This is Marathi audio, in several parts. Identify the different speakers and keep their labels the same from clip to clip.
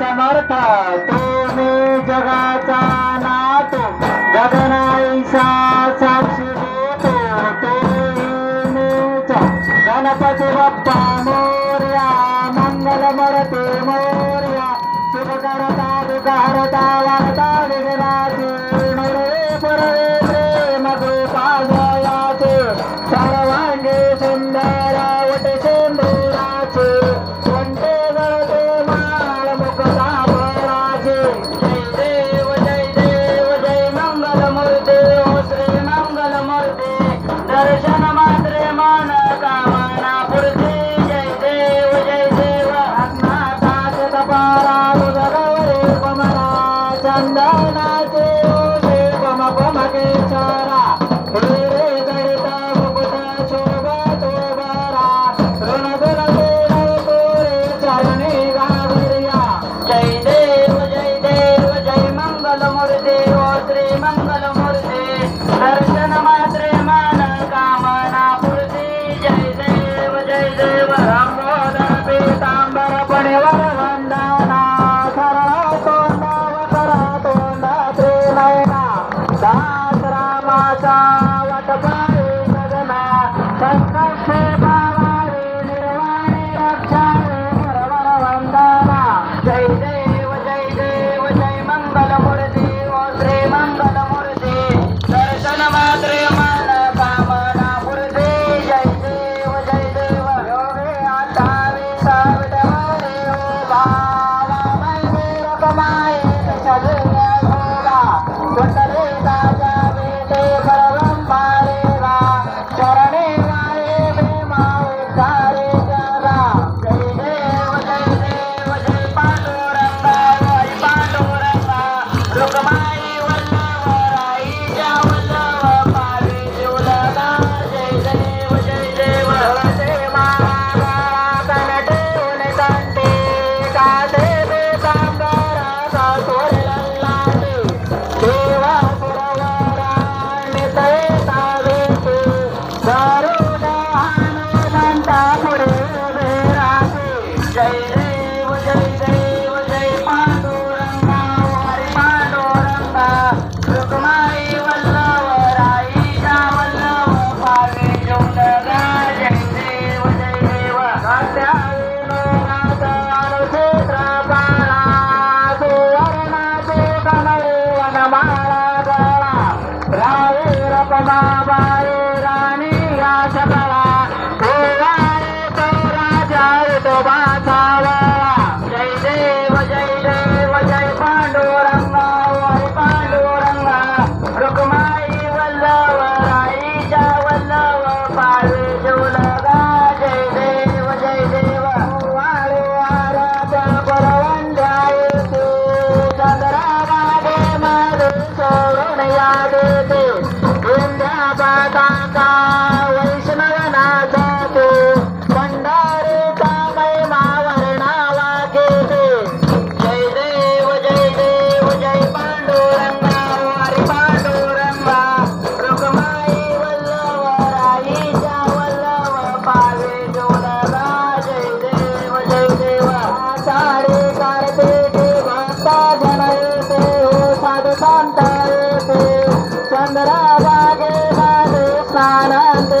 Speaker 1: समर्थ तो जगाचा नातो गगनाईसा
Speaker 2: Hey! चंद्रा बागे बागे
Speaker 1: सानते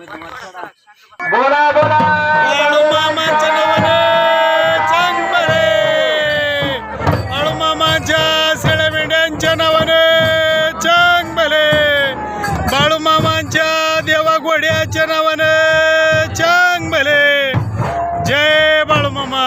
Speaker 2: बोला बोला.
Speaker 1: बाळूमामाच्या नावाने चांग भले बाळूमामाच्या शेळ्यामेंढ्यांच्या नावाने चांग भले बाळूमामांच्या देवा घोड्याच्या नावाने चांग भले जय बाळूमामा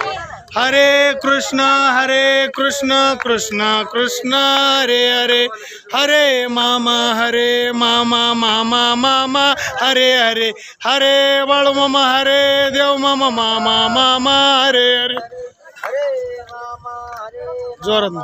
Speaker 1: हरे कृष्ण हरे कृष्ण कृष्ण कृष्ण हरे हरे। हरे मामा हरे मामा मामा मामा हरे हरे। हरे बाळू मामा हरे देव मामा मामा मामा हरे हरे। जोरात ना.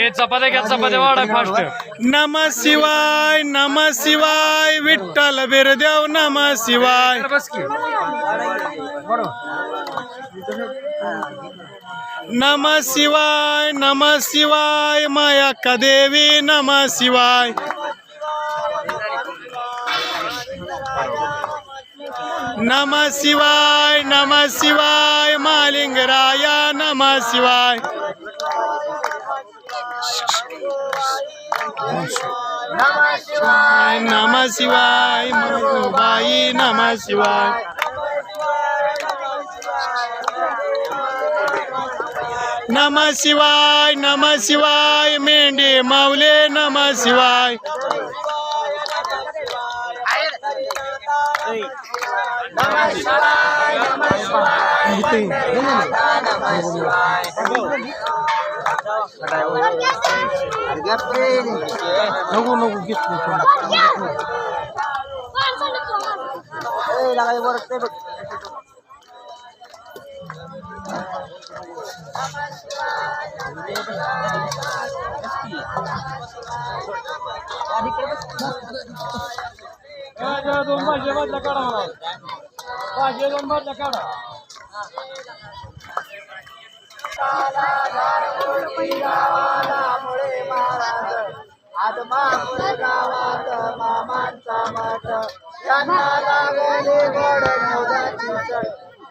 Speaker 3: ए चपात्या घ्या चपात्या वाढा फास्ट
Speaker 1: नम शिवाय नम शिवाय विठ्ठल बिरदेव नम शिवाय.
Speaker 3: बस की.
Speaker 1: नम शिवाय नम शिवाय माया कदेवी नम शिवाय.
Speaker 2: नम शिवाय नम शिवाय मालिंगराया नम शिवाय.
Speaker 4: शिवाय
Speaker 2: नम शिवाय बाई नम शिवाय नम शिवाय नम शिवाय मेंढे माऊले नम शिवाय
Speaker 4: नमः शिवाय नमः शिवाय
Speaker 2: नको नको
Speaker 1: दोन भाजी मधला काढा मला भाजी दोन मधला काढा.
Speaker 4: आदमापूर गावात मामांचा मठ त्यांना लागले चढ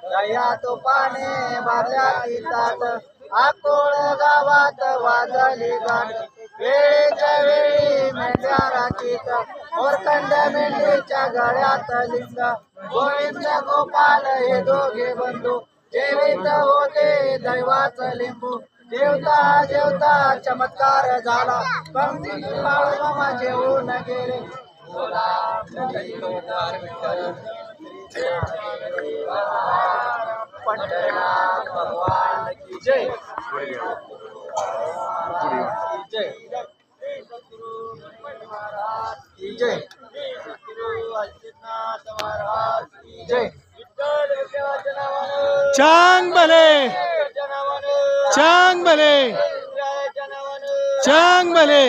Speaker 4: दया तो पाने भरल्या आकोळ गावात वाजली गाठ वेळेच्या वेळी मेंढ्या राखीत मोरखंड मेंढीच्या गळ्यात लिंग गोविंद गोपाल हे दोघे बंधू जेवित होते दैवाच लिंबू. जेवता जेवता चमत्कार झाला. पंक्ती मामा जेवून गेले. पंढरनाथ भगवान की जय जय की जय महाराज की जय
Speaker 2: चांग भले। चांग भले।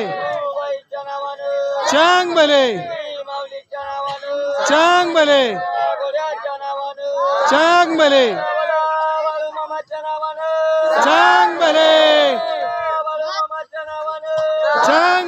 Speaker 2: चांग भले। चांग भले। चांग भले। चांग भले। चांग